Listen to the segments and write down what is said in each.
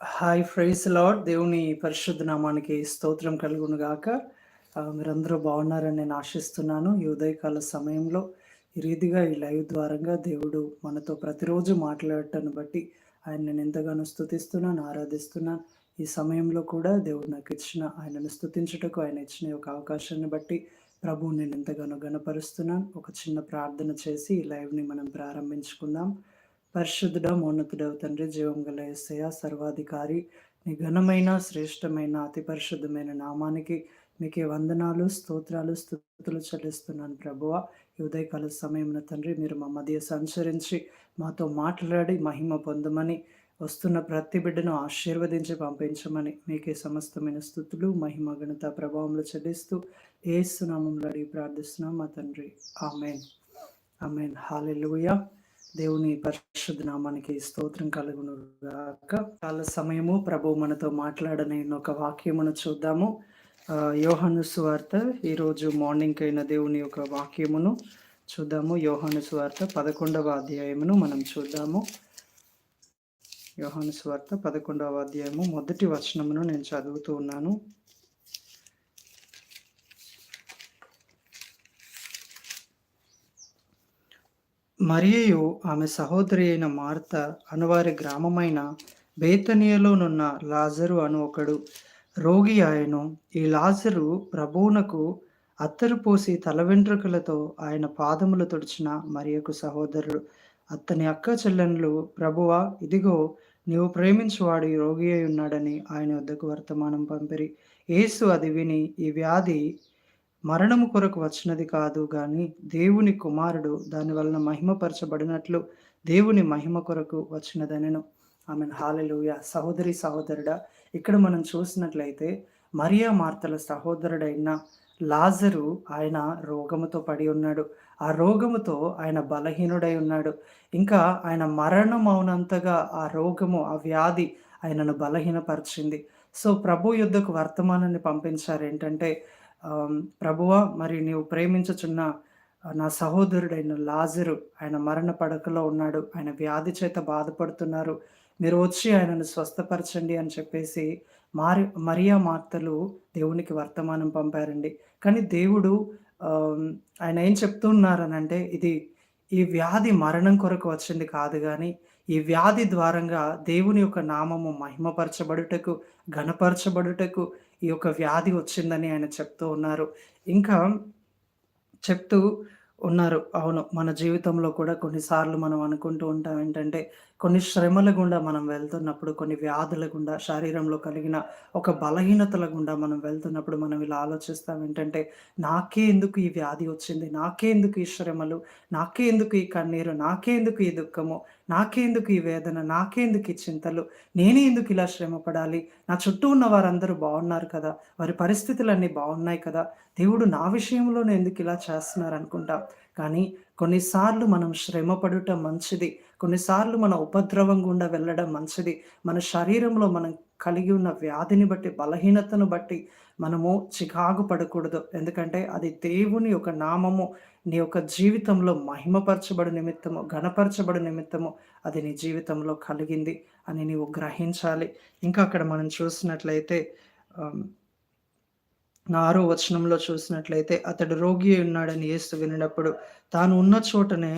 Hi fries lord దేవుని పరిశుద్ధ నామానికి స్తోత్రం కలుగును గాక. మీరందరూ బాగున్నారని నేను ఆశిస్తున్నాను. ఈ ఉదయకాల సమయంలో ఈ రీతిగా ఈ లైవ్ ద్వారంగా దేవుడు మనతో ప్రతిరోజు మాట్లాడటాన్ని బట్టి ఆయన నేను ఎంతగానో స్తుతిస్తున్నాను ఆరాధిస్తున్నాను. ఈ సమయంలో కూడా దేవుడు నాకు ఇచ్చిన ఆయనను స్తుతించుటకు ఆయన ఇచ్చిన ఒక అవకాశాన్ని బట్టి ప్రభువు నేను ఎంతగానో గణపరుస్తున్నాను ఒక చిన్న ప్రార్థన చేసి ఈ లైవ్ని మనం ప్రారంభించుకుందాం. పరిశుద్ధుడ మౌన్నతుడవు తండ్రి జీవం గల ఎస్సయ సర్వాధికారి నీ ఘనమైన శ్రేష్టమైన అతి పరిశుద్ధమైన నామానికి మీకే వందనాలు స్తోత్రాలు స్థుతులు చెల్లిస్తున్నాను ప్రభువ. ఈ ఉదయకాల సమయంలో తండ్రి మీరు మా మధ్య సంచరించి మాతో మాట్లాడి మహిమ పొందమని వస్తున్న ప్రతి బిడ్డను ఆశీర్వదించి పంపించమని మీకే సమస్తమైన స్థుతులు మహిమ ఘనత ప్రభావంలో చెల్లిస్తూ ఏసునామంలో అడిగి ప్రార్థిస్తున్నాం మా తండ్రి. ఆమెన్. ఆమెన్. హాలెలుయా. దేవుని పరిశుద్ధ నామానికి స్తోత్రం కలుగును గాక కాల సమయము ప్రభు మనతో మాట్లాడని ఒక వాక్యమును చూద్దాము. యోహాను సువార్త ఈరోజు మార్నింగ్ అయిన దేవుని యొక్క వాక్యమును చూద్దాము. యోహాను సువార్త పదకొండవ అధ్యాయమును మనం చూద్దాము. యోహాను సువార్త పదకొండవ అధ్యాయము మొదటి వచనమును నేను చదువుతూ ఉన్నాను. మరియు ఆమె సహోదరి అయిన మార్త అనువారి గ్రామమైన బేతనియలోనున్న లాజరు అను ఒకడు. రోగి ఆయను ఈ లాజరు ప్రభువునకు అత్తరు పోసి తల వెంట్రుకలతో ఆయన పాదములు తుడిచిన మరియకు సహోదరుడు. అతని అక్క చెల్లెన్లు ప్రభువా ఇదిగో నీవు ప్రేమించువాడు రోగి అయి ఉన్నాడని ఆయన వద్దకు వర్తమానం పంపిరి. యేసు అది విని ఈ వ్యాధి మరణము కొరకు వచ్చినది కాదు గాని దేవుని కుమారుడు దాని వలన మహిమపరచబడినట్లు దేవుని మహిమ కొరకు వచ్చినదనెను. ఆమె హాలలుయ. సహోదరి సహోదరుడా ఇక్కడ మనం చూసినట్లయితే మరియా మార్తల సహోదరుడైన లాజరు ఆయన రోగముతో పడి ఉన్నాడు. ఆ రోగముతో ఆయన బలహీనుడై ఉన్నాడు. ఇంకా ఆయన మరణం అవునంతగా ఆ రోగము ఆ వ్యాధి ఆయనను బలహీనపరిచింది. సో ప్రభు యుద్ధకు వర్తమానాన్ని పంపించారు ఏంటంటే ప్రభువ మరి నీవు ప్రేమించుచున్న నా సహోదరుడైన లాజరు ఆయన మరణ పడకలో ఉన్నాడు. ఆయన వ్యాధి చేత బాధపడుతున్నారు. మీరు వచ్చి ఆయనను స్వస్థపరచండి అని చెప్పేసి మారి మరియా మార్తలు దేవునికి వర్తమానం పంపారండి. కానీ దేవుడు ఆయన ఏం చెప్తున్నారనంటే ఇది ఈ వ్యాధి మరణం కొరకు వచ్చింది కాదు కానీ ఈ వ్యాధి ద్వారంగా దేవుని యొక్క నామము మహిమపరచబడుటకు ఘనపరచబడుటకు ఈ యొక్క వ్యాధి వచ్చిందని ఆయన చెప్తూ ఉన్నారు ఇంకా చెప్తూ ఉన్నారు. అవును. మన జీవితంలో కూడా కొన్నిసార్లు మనం అనుకుంటూ ఉంటాం ఏంటంటే, కొన్ని శ్రమల గుండా మనం వెళ్తున్నప్పుడు, కొన్ని వ్యాధుల గుండా, శరీరంలో కలిగిన ఒక బలహీనతల గుండా మనం వెళ్తున్నప్పుడు మనం ఇలా ఆలోచిస్తాం ఏంటంటే, నాకే ఎందుకు ఈ వ్యాధి వచ్చింది? నాకే ఎందుకు ఈ శ్రమలు? నాకే ఎందుకు ఈ కన్నీరు? నాకే ఎందుకు ఈ దుఃఖము? నాకేందుకు ఈ వేదన? నాకేందుకు ఈ చింతలు? నేనే ఎందుకు ఇలా శ్రమ పడాలి? నా చుట్టూ ఉన్న వారందరూ బాగున్నారు కదా! వారి పరిస్థితులన్నీ బాగున్నాయి కదా! దేవుడు నా విషయంలోనే ఎందుకు ఇలా చేస్తున్నారు అనుకుంటా కానీ కొన్నిసార్లు మనం శ్రమ పడుట మంచిది. కొన్నిసార్లు మన ఉపద్రవం గుండా వెళ్ళడం మంచిది. మన శరీరంలో మనం కలిగి ఉన్న వ్యాధిని బట్టి, బలహీనతను బట్టి మనము చికాకు పడకూడదు. ఎందుకంటే అది దేవుని యొక్క నామము నీ యొక్క జీవితంలో మహిమపరచబడు నిమిత్తము, ఘనపరచబడు నిమిత్తము అది నీ జీవితంలో కలిగింది అని నీవు గ్రహించాలి. ఇంకా అక్కడ మనం చూసినట్లయితే నారో ఆరో వచనంలో చూసినట్లయితే అతడు రోగి ఉన్నాడని యేసు వినినప్పుడు తాను ఉన్న చోటనే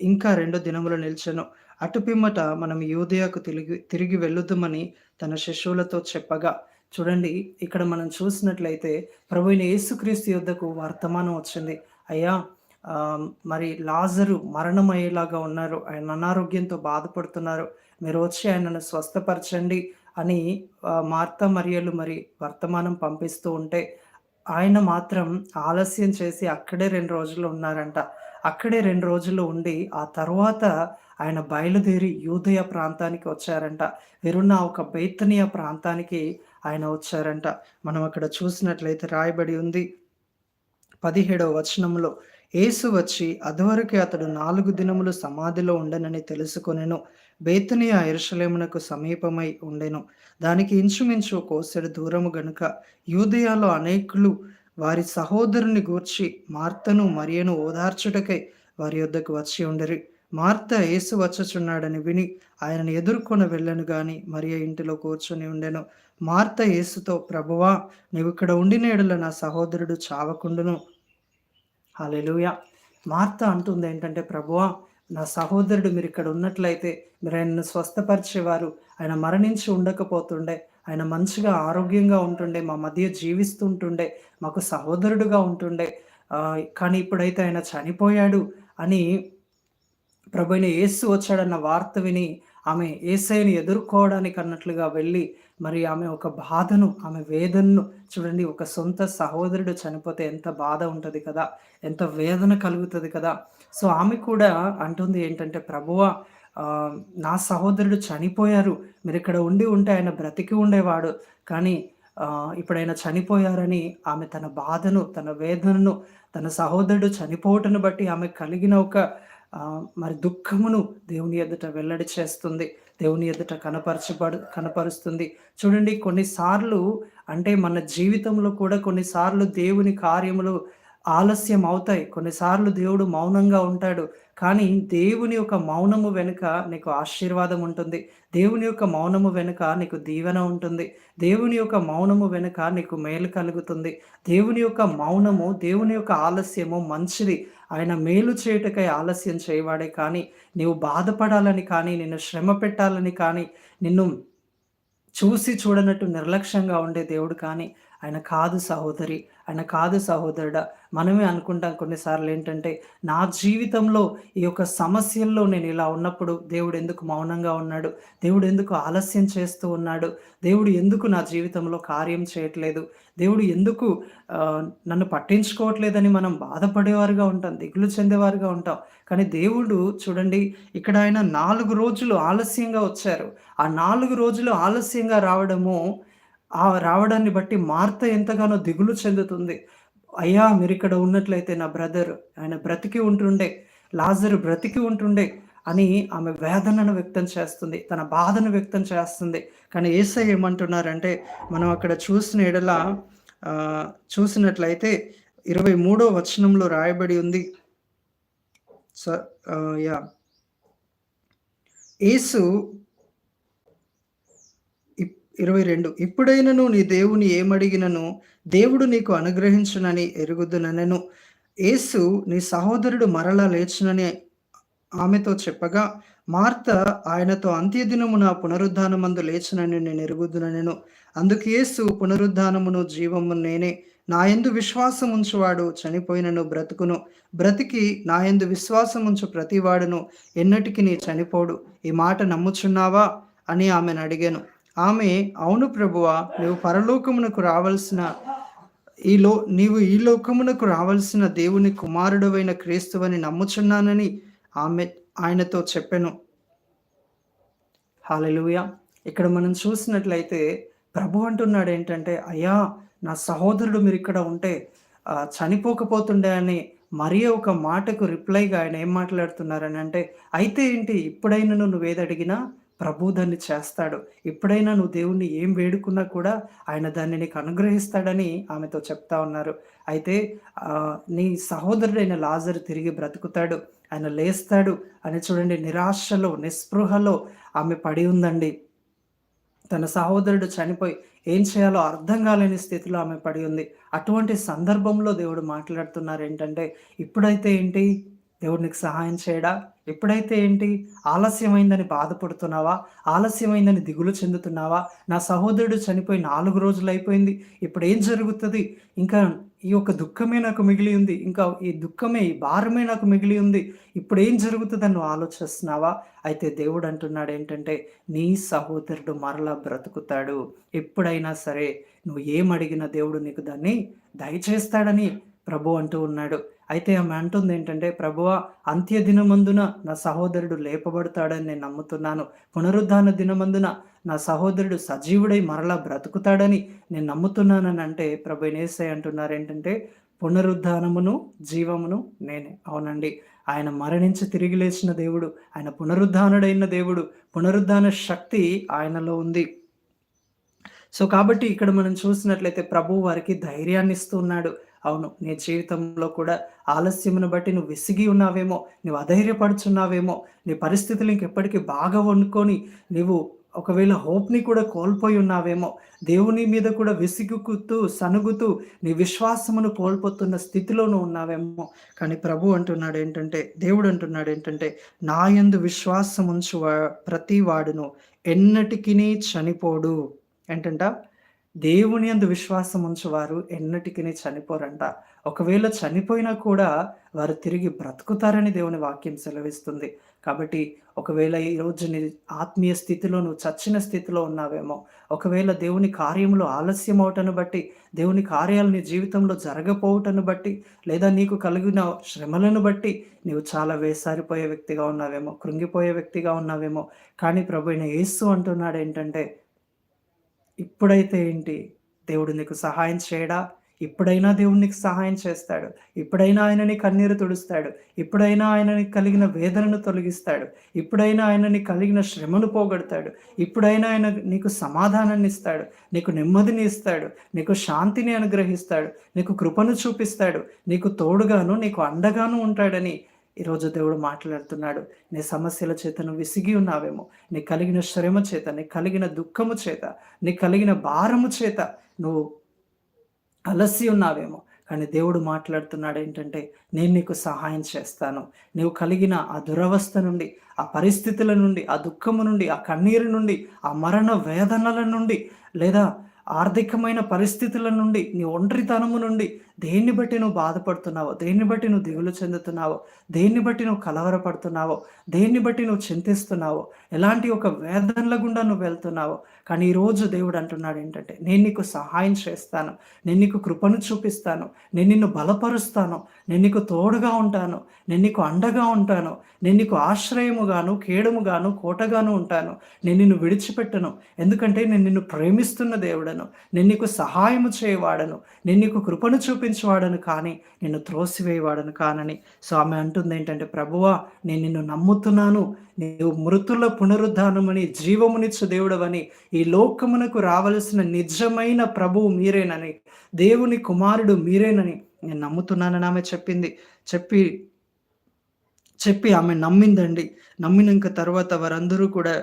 ఇంకా రెండు దినములు నిలిచెను. అటుపిమ్మట మనం యూదయకు తిరిగి తిరిగి వెళ్ళుదుమని తన శిష్యులతో చెప్పగా చూడండి ఇక్కడ మనం చూసినట్లయితే ప్రభువైన యేసుక్రీస్తు యుద్ధకు వర్తమానం వచ్చింది. అయ్యా మరి లాజరు మరణమయ్యేలాగా ఉన్నారు. ఆయన అనారోగ్యంతో బాధపడుతున్నారు. మీరు వచ్చి ఆయనను స్వస్థపరచండి అని మార్త మరియలు మరి వర్తమానం పంపిస్తూ ఉంటే, ఆయన మాత్రం ఆలస్యం చేసి అక్కడే రెండు రోజులు ఉన్నారంట. అక్కడే రెండు రోజులు ఉండి, ఆ తర్వాత ఆయన బయలుదేరి యూదయ ప్రాంతానికి వచ్చారంట. వెరున్న ఒక బైతనియ ప్రాంతానికి ఆయన వచ్చారంట. మనం అక్కడ చూసినట్లయితే రాయబడి ఉంది 17వ వచనంలో యేసు వచ్చి అదివరకే అతడు నాలుగు దినములు సమాధిలో ఉండనని తెలుసుకొనెను. బేతనియ ఎరుషలేమునకు సమీపమై ఉండెను. దానికి ఇంచుమించు కోసెడు దూరము గనుక యూదయాలో అనేకులు వారి సహోదరుని గూర్చి మార్తను, మరియను ఓదార్చుటకై వారి యొద్దకు వచ్చి ఉండరు. మార్త యేసు వచ్చుచున్నాడని విని ఆయనను ఎదుర్కొని వెళ్ళను గాని మరియ ఇంటిలో కూర్చొని ఉండెను. మార్త యేసుతో ప్రభువా నీవు ఇక్కడ ఉండిన నా సహోదరుడు చావకుండును. హల్లెలూయా. మార్త అంటుంది ఏంటంటే ప్రభువా నా సహోదరుడు మీరు ఇక్కడ ఉన్నట్లయితే మీరు ఆయనను స్వస్థపరిచేవారు. ఆయన మరణించి ఉండకపోతుండే. ఆయన మంచిగా ఆరోగ్యంగా ఉంటుండే. మా మధ్య జీవిస్తుంటుండే. మాకు సహోదరుడుగా ఉంటుండే. కానీ ఇప్పుడైతే ఆయన చనిపోయాడు అని ప్రభుని యేసు వచ్చాడన్న వార్త విని ఆమె ఏసైని ఎదుర్కోవడానికి అన్నట్లుగా వెళ్ళి మరి ఆమె ఒక బాధను ఆమె వేదనను చూడండి ఒక సొంత సహోదరుడు చనిపోతే ఎంత బాధ ఉంటుంది కదా? ఎంత వేదన కలుగుతుంది కదా? సో ఆమె కూడా అంటుంది ఏంటంటే ప్రభువా నా సహోదరుడు చనిపోయారు. మీరు ఇక్కడ ఉండి ఉంటే ఆయన బ్రతికి ఉండేవాడు. కానీ ఇప్పుడైనా చనిపోయారని ఆమె తన బాధను తన వేదనను తన సహోదరుడు చనిపోవటను బట్టి ఆమె కలిగిన ఒక మరి దుఃఖమును దేవుని ఎదుట వెల్లడి చేస్తుంది. దేవుని ఎదుట కనపరచబడు కనపరుస్తుంది. చూడండి కొన్నిసార్లు అంటే మన జీవితంలో కూడా కొన్నిసార్లు దేవుని కార్యములు ఆలస్యం అవుతాయి కొన్నిసార్లు దేవుడు మౌనంగా ఉంటాడు. కానీ దేవుని యొక్క మౌనము వెనుక నీకు ఆశీర్వాదం ఉంటుంది. దేవుని యొక్క మౌనము వెనుక నీకు దీవెన ఉంటుంది. దేవుని యొక్క మౌనము వెనుక నీకు మేలు కలుగుతుంది. దేవుని యొక్క మౌనము దేవుని యొక్క ఆలస్యము మంచిది. ఆయన మేలు చేయుటకై ఆలస్యం చేయవాడే కానీ నీవు బాధపడాలని కానీ నిన్ను శ్రమ పెట్టాలని కానీ నిన్ను చూసి చూడనట్టు నిర్లక్ష్యంగా ఉండే దేవుడు కానీ ఆయన కాదు సహోదరి ఆయన కాదు సహోదరుడా. మనమే అనుకుంటాం కొన్నిసార్లు ఏంటంటే నా జీవితంలో ఈ యొక్క సమస్యల్లో నేను ఇలా ఉన్నప్పుడు దేవుడు ఎందుకు మౌనంగా ఉన్నాడు? దేవుడు ఎందుకు ఆలస్యం చేస్తూ ఉన్నాడు? దేవుడు ఎందుకు నా జీవితంలో కార్యం చేయట్లేదు? దేవుడు ఎందుకు నన్ను పట్టించుకోవట్లేదని మనం బాధపడేవారుగా ఉంటాం దిగులు చెందేవారుగా ఉంటాం. కానీ దేవుడు చూడండి ఇక్కడ ఆయన నాలుగు రోజులు ఆలస్యంగా వచ్చారు. ఆ నాలుగు రోజులు ఆలస్యంగా రావడము ఆ రావడాన్ని బట్టి మార్త ఎంతగానో దిగులు చెందుతుంది. అయ్యా మీరు ఇక్కడ ఉన్నట్లయితే నా బ్రదర్ ఆయన బ్రతికి ఉంటుండే లాజరు బ్రతికి ఉంటుండే అని ఆమె వేదనను వ్యక్తం చేస్తుంది తన బాధను వ్యక్తం చేస్తుంది. కానీ ఏసై ఏమంటున్నారంటే మనం అక్కడ చూసిన ఎడల చూసినట్లయితే ఇరవై మూడో వచనంలో రాయబడి ఉంది. స- యా. ఏసు ఇరవై రెండు. ఇప్పుడైనను నీ దేవుని ఏమడిగినను దేవుడు నీకు అనుగ్రహించునని ఎరుగుదుననెను. యేసు నీ సహోదరుడు మరలా లేచునని ఆమెతో చెప్పగా మార్త ఆయనతో అంత్యదినమున పునరుద్ధానమందు లేచునని నేను ఎరుగుదుననెను. అందుకు యేసు పునరుద్ధానమును జీవము నేనే. నాయందు విశ్వాసం ఉంచువాడు చనిపోయినను బ్రతుకును. బ్రతికి నాయందు విశ్వాసం ఉంచు ప్రతివాడును. ఎన్నటికి నీ చనిపోడు. ఈ మాట నమ్ముచున్నావా? అని ఆమెను అడిగాను. ఆమె అవును ప్రభువా నువ్వు పరలోకమునకు రావాల్సిన ఈ లో నీవు ఈ లోకమునకు రావాల్సిన దేవుని కుమారుడవైన క్రీస్తువని నమ్ముచున్నానని ఆమె ఆయనతో చెప్పాను. హాలలుయ. ఇక్కడ మనం చూసినట్లయితే ప్రభు అంటున్నాడు ఏంటంటే అయ్యా నా సహోదరుడు మీరు ఇక్కడ ఉంటే చనిపోకపోతుండే అని మరీ ఒక మాటకు రిప్లైగా ఆయన ఏం మాట్లాడుతున్నారని అంటే అయితే ఏంటి ఇప్పుడైనా నువ్వు ఏది అడిగినా ప్రభు దాన్ని చేస్తాడు. ఎప్పుడైనా నువ్వు దేవుణ్ణి ఏం వేడుకున్నా కూడా ఆయన దాన్ని నీకు అనుగ్రహిస్తాడని ఆమెతో చెప్తా ఉన్నారు. అయితే నీ సహోదరుడైన లాజరు తిరిగి బ్రతుకుతాడు. ఆయన లేస్తాడు అని చూడండి నిరాశలో నిస్పృహలో ఆమె పడి ఉందండి. తన సహోదరుడు చనిపోయి ఏం చేయాలో అర్థం కాలేని స్థితిలో ఆమె పడి ఉంది. అటువంటి సందర్భంలో దేవుడు మాట్లాడుతున్నారు ఏంటంటే ఇప్పుడైతే ఏంటి? దేవుడు నీకు సహాయం చేయడా? ఎప్పుడైతే ఏంటి? ఆలస్యమైందని బాధపడుతున్నావా? ఆలస్యమైందని దిగులు చెందుతున్నావా? నా సహోదరుడు చనిపోయి నాలుగు రోజులు అయిపోయింది. ఇప్పుడు ఏం జరుగుతుంది? ఇంకా ఈ యొక్క దుఃఖమే నాకు మిగిలి ఉంది. ఇంకా ఈ దుఃఖమే ఈ భారమే నాకు మిగిలి ఉంది. ఇప్పుడు ఏం జరుగుతుందని నువ్వు ఆలోచిస్తున్నావా? అయితే దేవుడు అంటున్నాడు ఏంటంటే నీ సహోదరుడు మరలా బ్రతుకుతాడు. ఎప్పుడైనా సరే నువ్వు ఏం అడిగినా దేవుడు నీకు దాన్ని దయచేస్తాడని ప్రభు అంటూ ఉన్నాడు. అయితే ఆమె అంటుంది ఏంటంటే ప్రభువ అంత్య దినమందున నా సహోదరుడు లేపబడతాడని నేను నమ్ముతున్నాను. పునరుద్ధాన దినమందున నా సహోదరుడు సజీవుడై మరలా బ్రతుకుతాడని నేను నమ్ముతున్నానని అంటే ప్రభు నేసే అంటున్నారు ఏంటంటే పునరుద్ధానమును జీవమును నేనే. అవునండి. ఆయన మరణించి తిరిగి లేచిన దేవుడు ఆయన పునరుద్ధానుడైన దేవుడు పునరుద్ధాన శక్తి ఆయనలో ఉంది. సో కాబట్టి ఇక్కడ మనం చూసినట్లయితే ప్రభు వారికి ధైర్యాన్ని ఇస్తున్నాడు అవును నీ జీవితంలో కూడా ఆలస్యమును బట్టి నువ్వు విసిగి ఉన్నావేమో నువ్వు అధైర్యపడుచున్నావేమో నీ పరిస్థితులు ఇంకెప్పటికీ బాగా వండుకొని నువ్వు ఒకవేళ హోప్‌ని కూడా కోల్పోయి ఉన్నావేమో! దేవుని మీద కూడా విసిగుకుతూ సనుగుతూ నీ విశ్వాసమును కోల్పోతున్న స్థితిలోనూ ఉన్నావేమో! కానీ ప్రభు అంటున్నాడేంటంటే, దేవుడు అంటున్నాడు ఏంటంటే "నా యందు విశ్వాసముంచు వా ప్రతి వాడును ఎన్నటికీ చనిపోడు." ఏంటంట? దేవుని అందు విశ్వాసం ఉంచువారు ఎన్నటికీ చనిపోరంట. ఒకవేళ చనిపోయినా కూడా వారు తిరిగి బ్రతుకుతారని దేవుని వాక్యం సెలవిస్తుంది. కాబట్టి ఒకవేళ ఈరోజు నీ ఆత్మీయ స్థితిలో నువ్వు చచ్చిన స్థితిలో ఉన్నావేమో, ఒకవేళ దేవుని కార్యంలో ఆలస్యం అవటను బట్టి, దేవుని కార్యాలు నీ జీవితంలో జరగపోవుటను బట్టి, లేదా నీకు కలిగిన శ్రమలను బట్టి నీవు చాలా వేసారిపోయే వ్యక్తిగా ఉన్నావేమో, కృంగిపోయే వ్యక్తిగా ఉన్నావేమో. కానీ ప్రభువైన యేసు అంటున్నాడేంటంటే ఇప్పుడైతే ఏంటి? దేవుడు నీకు సహాయం చేయడా? ఇప్పుడైనా దేవుడు నీకు సహాయం చేస్తాడు. ఇప్పుడైనా ఆయనని కన్నీరు తుడుస్తాడు. ఇప్పుడైనా ఆయనని కలిగిన వేదనను తొలగిస్తాడు. ఇప్పుడైనా ఆయనని కలిగిన శ్రమను పోగొడతాడు. ఇప్పుడైనా ఆయన నీకు సమాధానాన్ని ఇస్తాడు. నీకు నెమ్మదిని ఇస్తాడు. నీకు శాంతిని అనుగ్రహిస్తాడు. నీకు కృపను చూపిస్తాడు. నీకు తోడుగాను, నీకు అండగాను ఉంటాడని ఈరోజు దేవుడు మాట్లాడుతున్నాడు. నీ సమస్యల చేత నువ్వు విసిగి ఉన్నావేమో, నీ కలిగిన శ్రమ చేత, నీ కలిగిన దుఃఖము చేత, నీ కలిగిన భారము చేత నువ్వు అలసి ఉన్నావేమో. కానీ దేవుడు మాట్లాడుతున్నాడు ఏంటంటే, నేను నీకు సహాయం చేస్తాను. నీవు కలిగిన ఆ దురవస్థ నుండి, ఆ పరిస్థితుల నుండి, ఆ దుఃఖము నుండి, ఆ కన్నీరు నుండి, ఆ మరణ వేదనల నుండి లేదా ఆర్థికమైన పరిస్థితుల నుండి, నీ ఒంటరితనము నుండి దేన్ని బట్టి నువ్వు బాధపడుతున్నావో, దేన్ని బట్టి నువ్వు దిగులు చెందుతున్నావో, దేన్ని బట్టి నువ్వు కలవరపడుతున్నావో, దేన్ని బట్టి నువ్వు చింతిస్తున్నావో, ఎలాంటి ఒక వేదనల గుండా నువ్వు వెళ్తున్నావో, కానీ ఈరోజు దేవుడు అంటున్నాడు ఏంటంటే, నేను నీకు సహాయం చేస్తాను, నేను నీకు కృపను చూపిస్తాను, నేను నిన్ను బలపరుస్తాను, నేను నీకు తోడుగా ఉంటాను, నేను నీకు అండగా ఉంటాను, నేను నీకు ఆశ్రయముగాను, కేడముగాను కోటగాను ఉంటాను. నేను నిన్ను విడిచిపెట్టను. ఎందుకంటే నేను నిన్ను ప్రేమిస్తున్న దేవుడను. నేను నీకు సహాయము చేయవాడను. నేను నీకు కృపను నడిపించేవాడను కానీ నిన్ను త్రోసివేయవాడను కానని. సో ఆమె అంటుంది ఏంటంటే ప్రభువా నేను నిన్ను నమ్ముతున్నాను. నీవు మృతుల పునరుద్ధానమని, జీవమునిచ్చు దేవుడవని, ఈ లోకమునకు రావలసిన నిజమైన ప్రభువు మీరేనని, దేవుని కుమారుడు మీరేనని నేను నమ్ముతున్నానని ఆమె చెప్పింది. చెప్పి చెప్పి ఆమె నమ్మిందండి. నమ్మినంక తర్వాత వారందరూ కూడా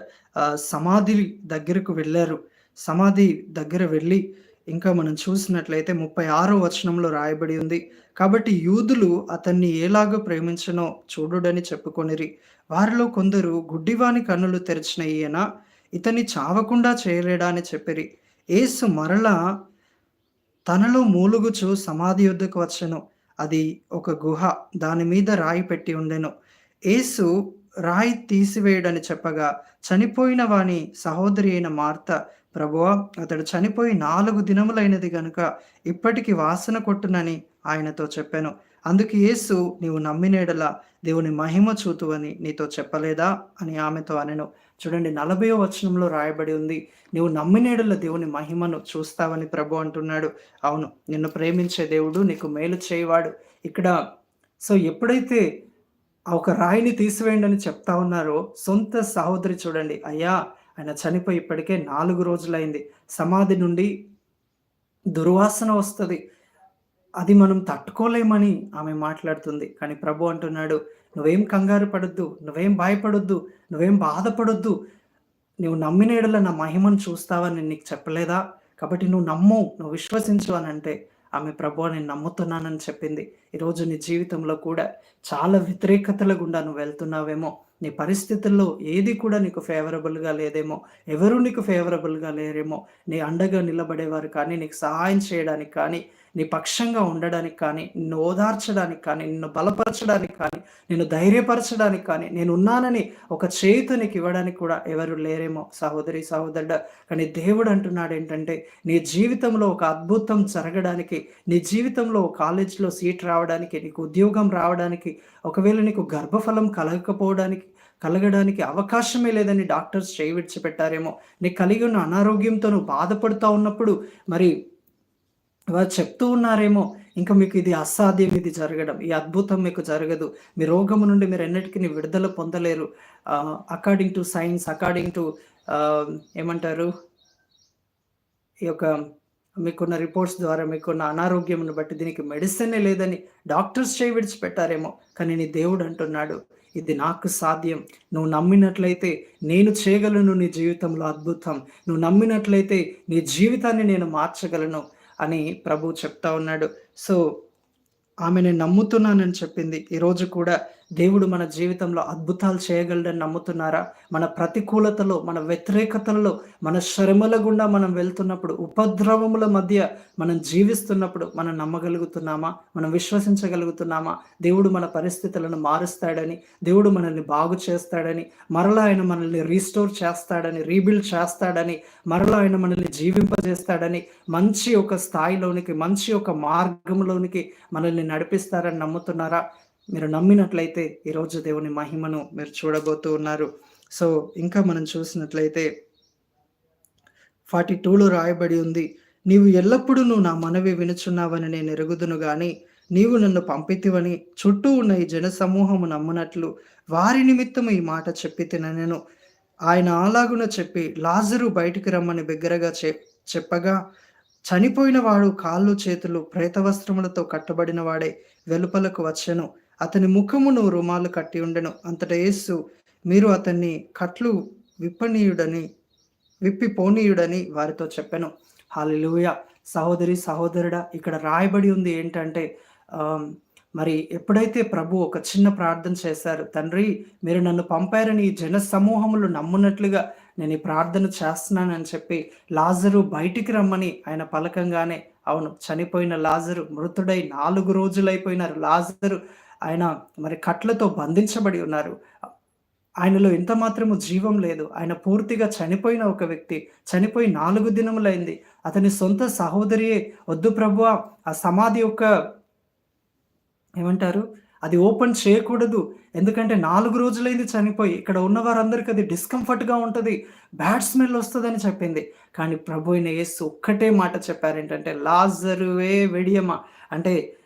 సమాధి దగ్గరకు వెళ్ళారు సమాధి దగ్గర వెళ్ళి ఇంకా మనం చూసినట్లయితే ముప్పై ఆరో వచనంలో రాయబడి ఉంది. కాబట్టి యూదులు అతన్ని ఎలాగ ప్రేమించనో చూడుడని చెప్పుకొనిరి. వారిలో కొందరు గుడ్డివాని కన్నులు తెరిచిన ఈయన ఇతన్ని చావకుండా చేయలేడా అని చెప్పిరి. ఏసు మరలా తనలో మూలుగుచు సమాధి యుద్ధకు వచ్చెను. అది ఒక గుహ. దాని మీద రాయి పెట్టి ఉండెను. ఏసు రాయి తీసివేయడని చెప్పగా చనిపోయిన వాని సహోదరి అయిన మార్త ప్రభువా అతడు చనిపోయి నాలుగు దినములైనది గనుక ఇప్పటికి వాసన కొట్టునని ఆయనతో చెప్పాను. అందుకు యేసు నీవు నమ్మినేడలా దేవుని మహిమ చూతువని నీతో చెప్పలేదా? అని ఆమెతో అనెను. చూడండి నలభయో వచనంలో రాయబడి ఉంది నీవు నమ్మినేడల దేవుని మహిమను చూస్తావని ప్రభు అంటున్నాడు. అవును నిన్ను ప్రేమించే దేవుడు నీకు మేలు చేయవాడు. ఇక్కడ సో ఎప్పుడైతే ఒక రాయిని తీసివేయండి అని చెప్తా ఉన్నారో సొంత సహోదరి చూడండి అయ్యా ఆయన చనిపోయి ఇప్పటికే నాలుగు రోజులైంది. సమాధి నుండి దుర్వాసన వస్తుంది. అది మనం తట్టుకోలేమని ఆమె మాట్లాడుతుంది. కానీ ప్రభు అంటున్నాడు నువ్వేం కంగారు పడొద్దు నువ్వేం భయపడొద్దు నువ్వేం బాధపడొద్దు. నువ్వు నమ్మిన నా మహిమను చూస్తావని నేను నీకు చెప్పలేదా? కాబట్టి నువ్వు నమ్ము నువ్వు విశ్వసించు అని అంటే ఆమె ప్రభు నేను నమ్ముతున్నానని చెప్పింది. ఈరోజు నీ జీవితంలో కూడా చాలా వ్యతిరేకతల గుండా నువ్వు వెళ్తున్నావేమో. నీ పరిస్థితుల్లో ఏది కూడా నీకు ఫేవరబుల్గా లేదేమో ఎవరు నీకు ఫేవరబుల్గా లేరేమో నీ అండగా నిలబడేవారు కానీ నీకు సహాయం చేయడానికి కానీ నీ పక్షంగా ఉండడానికి కానీ నిన్ను ఓదార్చడానికి కానీ నిన్ను బలపరచడానికి కానీ నిన్ను ధైర్యపరచడానికి కానీ నేను ఉన్నానని ఒక చేతు నీకు ఇవ్వడానికి కూడా ఎవరు లేరేమో సహోదరి సహోదరుడ. కానీ దేవుడు అంటున్నాడు ఏంటంటే నీ జీవితంలో ఒక అద్భుతం జరగడానికి నీ జీవితంలో కాలేజీలో సీట్ రావడానికి నీకు ఉద్యోగం రావడానికి ఒకవేళ నీకు గర్భఫలం కలగకపోవడానికి కలగడానికి అవకాశమే లేదని డాక్టర్స్ చేయి విడిచిపెట్టారేమో. నీకు కలిగి ఉన్న అనారోగ్యంతో నువ్వు బాధపడుతూ ఉన్నప్పుడు మరి వారు చెప్తూ ఉన్నారేమో. ఇంకా మీకు ఇది అసాధ్యం ఇది జరగడం. ఈ అద్భుతం మీకు జరగదు. మీ రోగము నుండి మీరు ఎన్నటికీ విడుదల పొందలేరు. According to science according to ఏమంటారు? ఈ యొక్క మీకున్న రిపోర్ట్స్ ద్వారా మీకున్న అనారోగ్యంను బట్టి దీనికి మెడిసినే లేదని డాక్టర్స్ చేయి విడిచిపెట్టారేమో. కానీ నీ దేవుడు అంటున్నాడు. ఇది నాకు సాధ్యం. నువ్వు నమ్మినట్లయితే నేను చేయగలను నీ జీవితంలో అద్భుతం. నువ్వు నమ్మినట్లయితే నీ జీవితాన్ని నేను మార్చగలను అని ప్రభు చెప్తా ఉన్నాడు. సో ఆమె నేను నమ్ముతున్నానని చెప్పింది. ఈరోజు కూడా దేవుడు మన జీవితంలో అద్భుతాలు చేయగలడని నమ్ముతున్నారా? మన ప్రతికూలతలో మన వ్యతిరేకతలలో మన శ్రమల గుండా మనం వెళ్తున్నప్పుడు ఉపద్రవముల మధ్య మనం జీవిస్తున్నప్పుడు మనం నమ్మగలుగుతున్నామా? మనం విశ్వసించగలుగుతున్నామా? దేవుడు మన పరిస్థితులను మారుస్తాడని దేవుడు మనల్ని బాగు చేస్తాడని మరలా ఆయన మనల్ని రీస్టోర్ చేస్తాడని రీబిల్డ్ చేస్తాడని మరలా ఆయన మనల్ని జీవింపజేస్తాడని మంచి ఒక స్థాయిలోనికి మంచి ఒక మార్గంలోనికి మనల్ని నడిపిస్తారని నమ్ముతున్నారా? మీరు నమ్మినట్లయితే ఈరోజు దేవుని మహిమను మీరు చూడబోతూ ఉన్నారు. సో ఇంకా మనం చూసినట్లయితే ఫార్టీ టూలో రాయబడి ఉంది నీవు ఎల్లప్పుడూ నువ్వు నా మనవి వినుచున్నావని నేను ఎరుగుదును గాని నీవు నన్ను పంపితివని చుట్టూ ఉన్న ఈ జన సమూహము నమ్మునట్లు వారి నిమిత్తము ఈ మాట చెప్పి తినను ఆయన అలాగున చెప్పి లాజరు బయటికి రమ్మని బిగ్గరగా చె చెప్పగా చనిపోయిన వాడు కాళ్ళు చేతులు ప్రేతవస్త్రములతో కట్టబడిన వాడే వెలుపలకు వచ్చెను. అతని ముఖమును రుమాలు కట్టి ఉండెను. అంతటా యేసు మీరు అతన్ని కట్లు విప్పనీయుడని విప్పి పోనీయుడని వారితో చెప్పాను. హాలిలుయ సహోదరి సహోదరుడా ఇక్కడ రాయబడి ఉంది ఏంటంటే మరి ఎప్పుడైతే ప్రభు ఒక చిన్న ప్రార్థన చేశారు తండ్రి మీరు నన్ను పంపారని ఈ జన సమూహములు నమ్మునట్లుగా నేను ఈ ప్రార్థన చేస్తున్నానని చెప్పి లాజరు బయటికి రమ్మని ఆయన పలకంగానే అవును చనిపోయిన లాజరు మృతుడై నాలుగు రోజులైపోయినారు. లాజరు ఆయన మరి కట్లతో బంధించబడి ఉన్నారు. ఆయనలో ఎంత మాత్రము జీవం లేదు. ఆయన పూర్తిగా చనిపోయిన ఒక వ్యక్తి చనిపోయి నాలుగు దినములైంది. అతని సొంత సహోదరియే వద్దు ప్రభు ఆ సమాధి యొక్క ఏమంటారు? అది ఓపెన్ చేయకూడదు. ఎందుకంటే నాలుగు రోజులైంది చనిపోయి ఇక్కడ ఉన్న వారందరికీ అది డిస్కంఫర్ట్గా ఉంటుంది. బ్యాడ్ స్మెల్ వస్తుందని చెప్పింది. కానీ ప్రభు అయిన యేసు ఒక్కటే మాట చెప్పారు. ఏంటంటే లాజరువే వెడియమ్మ అంటే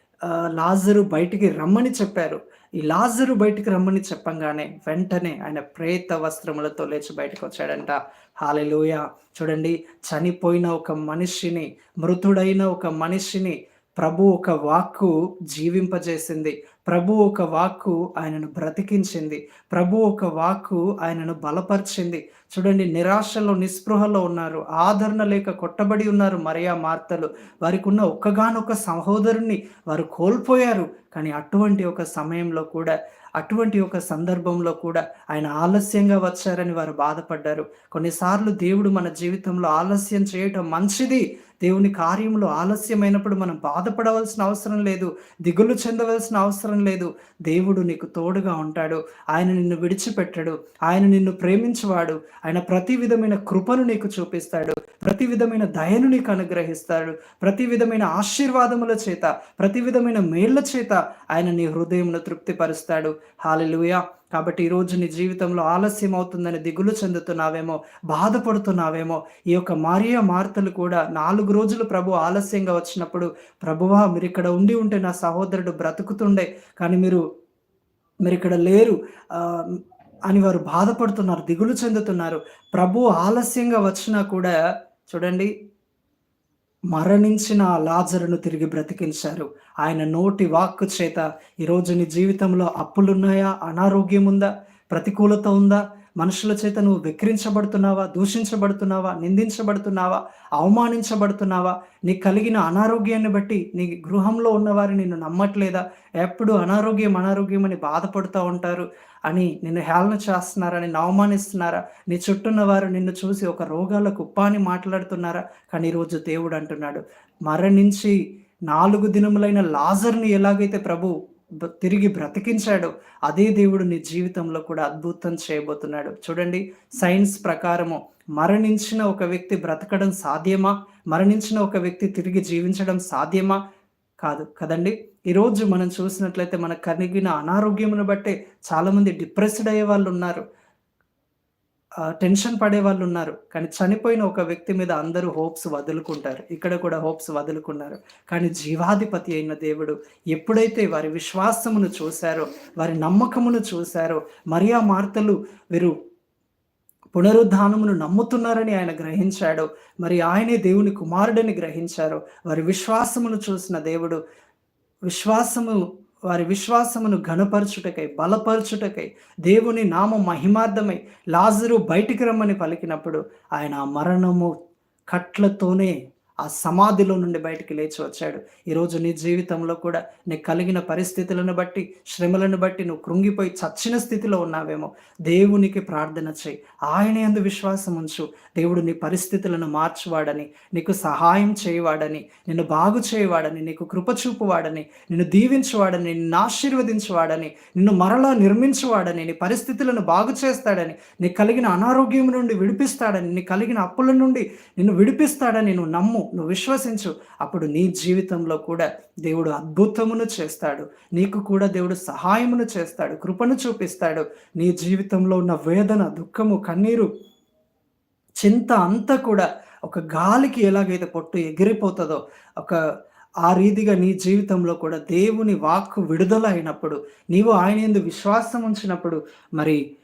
లాజరు బయటికి రమ్మని చెప్పారు. ఈ లాజరు బయటికి రమ్మని చెప్పంగానే వెంటనే ఆయన ప్రేత వస్త్రములతో లేచి బయటకు వచ్చాడంట. హాలెలుయ! చూడండి చనిపోయిన ఒక మనిషిని మృతుడైన ఒక మనిషిని ప్రభు ఒక వాక్కు జీవింపజేసింది. ప్రభు ఒక వాక్కు ఆయనను బ్రతికించింది. ప్రభు ఒక వాక్కు ఆయనను బలపరిచింది. చూడండి నిరాశలో నిస్పృహలో ఉన్నారు. ఆదరణ లేక కొట్టబడి ఉన్నారు మరియా మార్తలు. వారికి ఉన్న ఒక్కగానొక్క సహోదరుణ్ణి వారు కోల్పోయారు. కానీ అటువంటి ఒక సమయంలో కూడా అటువంటి ఒక సందర్భంలో కూడా ఆయన ఆలస్యంగా వచ్చారని వారు బాధపడ్డారు. కొన్నిసార్లు దేవుడు మన జీవితంలో ఆలస్యం చేయటం మంచిది. దేవుని కార్యంలో ఆలస్యమైనప్పుడు మనం బాధపడవలసిన అవసరం లేదు. దిగులు చెందవలసిన అవసరం లేదు. దేవుడు నీకు తోడుగా ఉంటాడు. ఆయన నిన్ను విడిచిపెట్టడు. ఆయన నిన్ను ప్రేమించువాడు. ఆయన ప్రతి విధమైన కృపను నీకు చూపిస్తాడు. ప్రతి విధమైన దయను నీకు అనుగ్రహిస్తాడు. ప్రతి విధమైన ఆశీర్వాదముల చేత ప్రతి విధమైన మేళ్ళ చేత ఆయన నీ హృదయంను తృప్తిపరుస్తాడు. హాలిలుయా కాబట్టి ఈరోజు నీ జీవితంలో ఆలస్యం అవుతుందని దిగులు చెందుతున్నావేమో బాధపడుతున్నావేమో ఈ యొక్క మారియా మార్తలు కూడా నాలుగు రోజులు ప్రభు ఆలస్యంగా వచ్చినప్పుడు ప్రభువా మీరు ఇక్కడ ఉండి ఉంటే నా సహోదరుడు బ్రతుకుతుండే కానీ మీరు మీరు ఇక్కడ లేరు అని వారు బాధపడుతున్నారు దిగులు చెందుతున్నారు. ప్రభు ఆలస్యంగా వచ్చినా కూడా చూడండి మరణించిన లాజరును తిరిగి బ్రతికించారు. ఆయన నోటి వాక్కు చేత ఈరోజు నీ జీవితంలో అప్పులున్నాయా? అనారోగ్యం ఉందా ప్రతికూలత ఉందా? మనుషుల చేత నువ్వు వెక్కిరించబడుతున్నావా? దూషించబడుతున్నావా? నిందించబడుతున్నావా? అవమానించబడుతున్నావా? నీకు కలిగిన అనారోగ్యాన్ని బట్టి నీ గృహంలో ఉన్నవారు నిన్ను నమ్మట్లేదా? ఎప్పుడు అనారోగ్యం అనారోగ్యం అని బాధపడుతూ ఉంటారు. అని నిన్ను హేళన చేస్తున్నారా నిన్ను అవమానిస్తున్నారా? నీ చుట్టూన్న వారు నిన్ను చూసి ఒక రోగాల కుప్ప అని మాట్లాడుతున్నారా? కానీ ఈరోజు దేవుడు అంటున్నాడు మరణించి నాలుగు దినములైన లాజర్ని ఎలాగైతే ప్రభు తిరిగి బ్రతికించాడు అదే దేవుడు నీ జీవితంలో కూడా అద్భుతం చేయబోతున్నాడు. చూడండి సైన్స్ ప్రకారము మరణించిన ఒక వ్యక్తి బ్రతకడం సాధ్యమా? మరణించిన ఒక వ్యక్తి తిరిగి జీవించడం సాధ్యమా? కాదు కదండి. ఈరోజు మనం చూసినట్లయితే మనకు కలిగిన అనారోగ్యమును బట్టే చాలామంది డిప్రెస్డ్ అయ్యే వాళ్ళు ఉన్నారు. టెన్షన్ పడే వాళ్ళు ఉన్నారు. కానీ చనిపోయిన ఒక వ్యక్తి మీద అందరూ హోప్స్ వదులుకుంటారు. ఇక్కడ కూడా హోప్స్ వదులుకున్నారు. కానీ జీవాధిపతి అయిన దేవుడు ఎప్పుడైతే వారి విశ్వాసమును చూశారో వారి నమ్మకమును చూశారో మరియా మార్తలు వీరు పునరుద్ధానమును నమ్ముతున్నారని ఆయన గ్రహించాడు మరి ఆయనే దేవుని కుమారుడని గ్రహించారు వారి విశ్వాసమును చూసిన దేవుడు విశ్వాసము వారి విశ్వాసమును ఘనపరచుటకై బలపరచుటకై దేవుని నామ మహిమార్థమై లాజరు బయటికి రమ్మని పలికినప్పుడు ఆయన ఆ మరణము కట్లతోనే ఆ సమాధిలో నుండి బయటికి లేచి వచ్చాడు. ఈరోజు నీ జీవితంలో కూడా నీకు కలిగిన పరిస్థితులను బట్టి శ్రమలను బట్టి నువ్వు కృంగిపోయి చచ్చిన స్థితిలో ఉన్నావేమో. దేవునికి ప్రార్థన చేయి. ఆయన ఎందు విశ్వాసం ఉంచు. దేవుడు నీ పరిస్థితులను మార్చువాడని నీకు సహాయం చేయవాడని నిన్ను బాగు చేయవాడని నీకు కృపచూపువాడని నిన్ను దీవించువాడని నిన్ను ఆశీర్వదించువాడని నిన్ను మరలా నిర్మించువాడని నీ పరిస్థితులను బాగు చేస్తాడని నీకు కలిగిన అనారోగ్యం నుండి విడిపిస్తాడని నీ కలిగిన అప్పుల నుండి నిన్ను విడిపిస్తాడని నువ్వు నమ్ము. నువ్వు విశ్వసించు. అప్పుడు నీ జీవితంలో కూడా దేవుడు అద్భుతమును చేస్తాడు. నీకు కూడా దేవుడు సహాయమును చేస్తాడు. కృపను చూపిస్తాడు. నీ జీవితంలో ఉన్న వేదన దుఃఖము కన్నీరు చింత అంతా కూడా ఒక గాలికి ఎలాగైతే పొట్టు ఎగిరిపోతుందో ఒక ఆ రీతిగా నీ జీవితంలో కూడా దేవుని వాక్కు విడుదల అయినప్పుడు నీవు ఆయన ఎందు విశ్వాసం ఉంచినప్పుడు మరి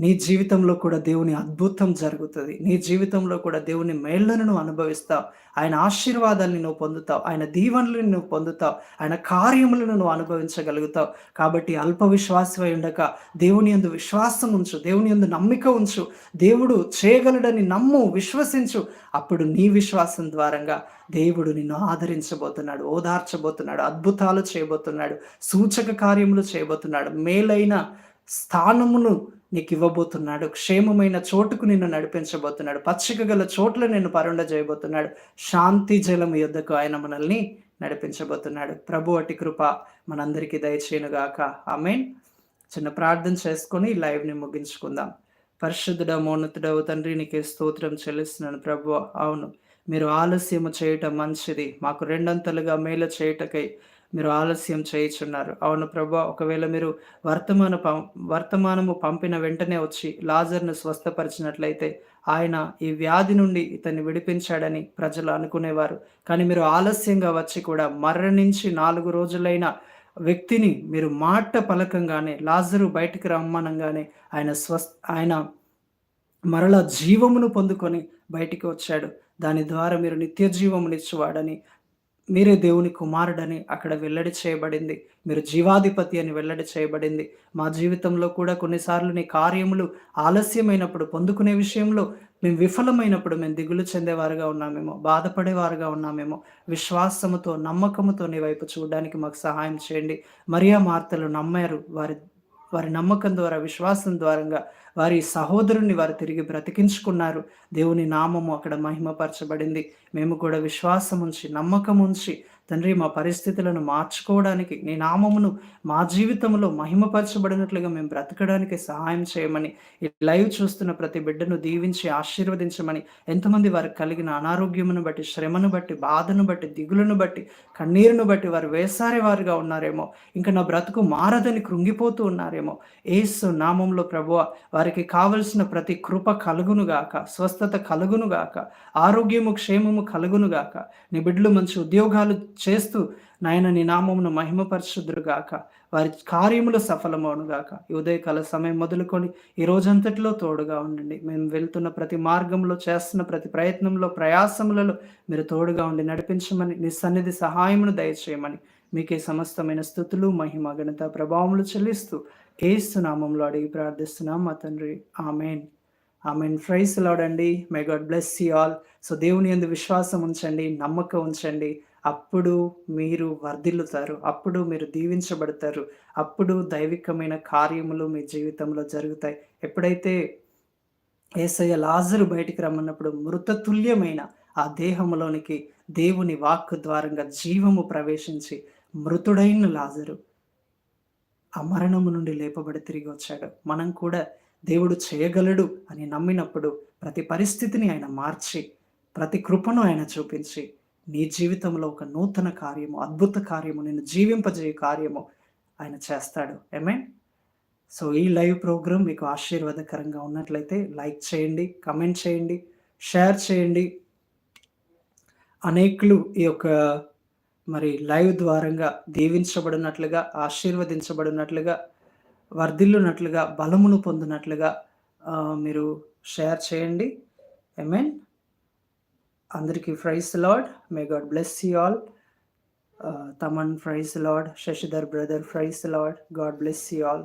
నీ జీవితంలో కూడా దేవుని అద్భుతం జరుగుతుంది. నీ జీవితంలో కూడా దేవుని మేళ్ళను నువ్వు అనుభవిస్తావు. ఆయన ఆశీర్వాదాన్ని నువ్వు పొందుతావు. ఆయన దీవెనలను నువ్వు పొందుతావు. ఆయన కార్యములను నువ్వు అనుభవించగలుగుతావు. కాబట్టి అల్ప విశ్వాసమై ఉండక దేవుని ఎందు విశ్వాసం ఉంచు దేవుని ఎందు నమ్మిక ఉంచు దేవుడు చేయగలడని నమ్ము విశ్వసించు. అప్పుడు నీ విశ్వాసం ద్వారంగా దేవుడు నిన్ను ఆదరించబోతున్నాడు ఓదార్చబోతున్నాడు అద్భుతాలు చేయబోతున్నాడు సూచక కార్యములు చేయబోతున్నాడు. మేలైన స్థానమును నీకు ఇవ్వబోతున్నాడు. క్షేమమైన చోటుకు నిన్ను నడిపించబోతున్నాడు. పచ్చిక గల చోట్ల నిన్ను పరుండ చేయబోతున్నాడు. శాంతి జలం యుద్ధకు ఆయన మనల్ని నడిపించబోతున్నాడు. ప్రభు అటి కృప మనందరికీ దయచేయనుగాక. ఆమెన్. చిన్న ప్రార్థన చేసుకొని లైవ్ని ముగించుకుందాం. పరిశుద్ధుడ మోన్నతుడవు తండ్రి నీకే స్తోత్రం చెల్లిస్తున్నాను ప్రభు. అవును మీరు ఆలస్యము చేయటం మంచిది. మాకు రెండంతలుగా మేలు చేయుటకై మీరు ఆలస్యం చేయుచున్నారు. అవును ప్రభా ఒకవేళ మీరు వర్తమాన పం వర్తమానము పంపిన వెంటనే వచ్చి లాజర్ను స్వస్థపరిచినట్లయితే ఆయన ఈ వ్యాధి నుండి ఇతన్ని విడిపించాడని ప్రజలు అనుకునేవారు. కానీ మీరు ఆలస్యంగా వచ్చి కూడా మరణించి నాలుగు రోజులైన వ్యక్తిని మీరు మాట పలకంగానే లాజరు బయటికి రమ్మనంగానే ఆయన స్వస్ ఆయన మరలా జీవమును పొందుకొని బయటికి వచ్చాడు. దాని ద్వారా మీరు నిత్య జీవమునిచ్చువాడని మీరే దేవుని కుమారుడని అక్కడ వెల్లడి చేయబడింది. మీరు జీవాధిపతి అని వెల్లడి చేయబడింది. మా జీవితంలో కూడా కొన్నిసార్లు నీ కార్యములు ఆలస్యమైనప్పుడు పొందుకునే విషయంలో మేము విఫలమైనప్పుడు మేము దిగులు చెందేవారుగా ఉన్నామేమో బాధపడేవారుగా ఉన్నామేమో. విశ్వాసముతో నమ్మకముతో నీ వైపు చూడడానికి మాకు సహాయం చేయండి. మరియా మార్తలు నమ్మారు వారి వారి నమ్మకం ద్వారా విశ్వాసం ద్వారంగా వారి సహోదరుని వారు తిరిగి బ్రతికించుకున్నారు. దేవుని నామము అక్కడ మహిమపరచబడింది. మేము కూడా విశ్వాసం ఉంచి నమ్మకం ఉంచి తండ్రి మా పరిస్థితులను మార్చుకోవడానికి నీ నామమును మా జీవితంలో మహిమపరచబడినట్లుగా మేము బ్రతకడానికి సహాయం చేయమని ఈ లైవ్ చూస్తున్న ప్రతి బిడ్డను దీవించి ఆశీర్వదించమని ఎంతమంది వారికి కలిగిన అనారోగ్యమును బట్టి శ్రమను బట్టి బాధను బట్టి దిగులను బట్టి కన్నీరును బట్టి వారు వేసారే వారుగా ఉన్నారేమో ఇంకా నా బ్రతుకు మారదని కృంగిపోతూ ఉన్నారేమో ఏసు నామంలో ప్రభువ వారికి కావలసిన ప్రతి కృప కలుగునుగాక స్వస్థత కలుగునుగాక ఆరోగ్యము క్షేమము కలుగునుగాక నీ బిడ్డలు మంచి ఉద్యోగాలు చేస్తూ నాయన నీ నామమును మహిమపరచుదురుగాక. వారి కార్యములు సఫలమవునుగాక ఈ ఉదయకాల సమయం మొదలుకొని ఈ రోజంతటిలో తోడుగా ఉండండి. మేము వెళ్తున్న ప్రతి మార్గంలో చేస్తున్న ప్రతి ప్రయత్నంలో ప్రయాసములలో మీరు తోడుగా ఉండి నడిపించమని నీ సన్నిధి సహాయమును దయచేయమని మీకే సమస్తమైన స్థుతులు మహిమ గణత ప్రభావములు చెల్లిస్తూ ఏస్తు నామంలో అడిగి ప్రార్థిస్తున్నాం. మా తండ్రి amen. Amen. Praise లాడండి my God bless you all. So దేవుని ఎందు విశ్వాసం ఉంచండి నమ్మకం ఉంచండి. అప్పుడు మీరు వర్ధిల్లుతారు అప్పుడు మీరు దీవించబడతారు అప్పుడు దైవికమైన కార్యములు మీ జీవితంలో జరుగుతాయి. ఎప్పుడైతే ఏసయ్య లాజరు బయటికి రమ్మన్నప్పుడు మృతతుల్యమైన ఆ దేహంలోనికి దేవుని వాక్ ద్వారంగా జీవము ప్రవేశించి మృతుడైన లాజరు ఆ మరణము నుండి లేపబడి తిరిగి వచ్చాడు. మనం కూడా దేవుడు చేయగలడు అని నమ్మినప్పుడు ప్రతి పరిస్థితిని ఆయన మార్చి ప్రతి కృపను ఆయన చూపించి నీ జీవితంలో ఒక నూతన కార్యము అద్భుత కార్యము నేను జీవింపజేయ కార్యము ఆయన చేస్తాడు ఏమే సో ఈ లైవ్ ప్రోగ్రామ్ మీకు ఆశీర్వాదకరంగా ఉన్నట్లయితే లైక్ చేయండి కమెంట్ చేయండి షేర్ చేయండి అనేకులు ఈ యొక్క మరి లైవ్ ద్వారంగా దీవించబడినట్లుగా ఆశీర్వదించబడినట్లుగా వర్ధిల్లునట్లుగా బలమును పొందినట్లుగా మీరు షేర్ చేయండి. ఆమేన్. అందరికీ praise the lord. May God bless you all. Ah, Thaman praise the lord. Sasidhar brother praise the lord. God bless you all.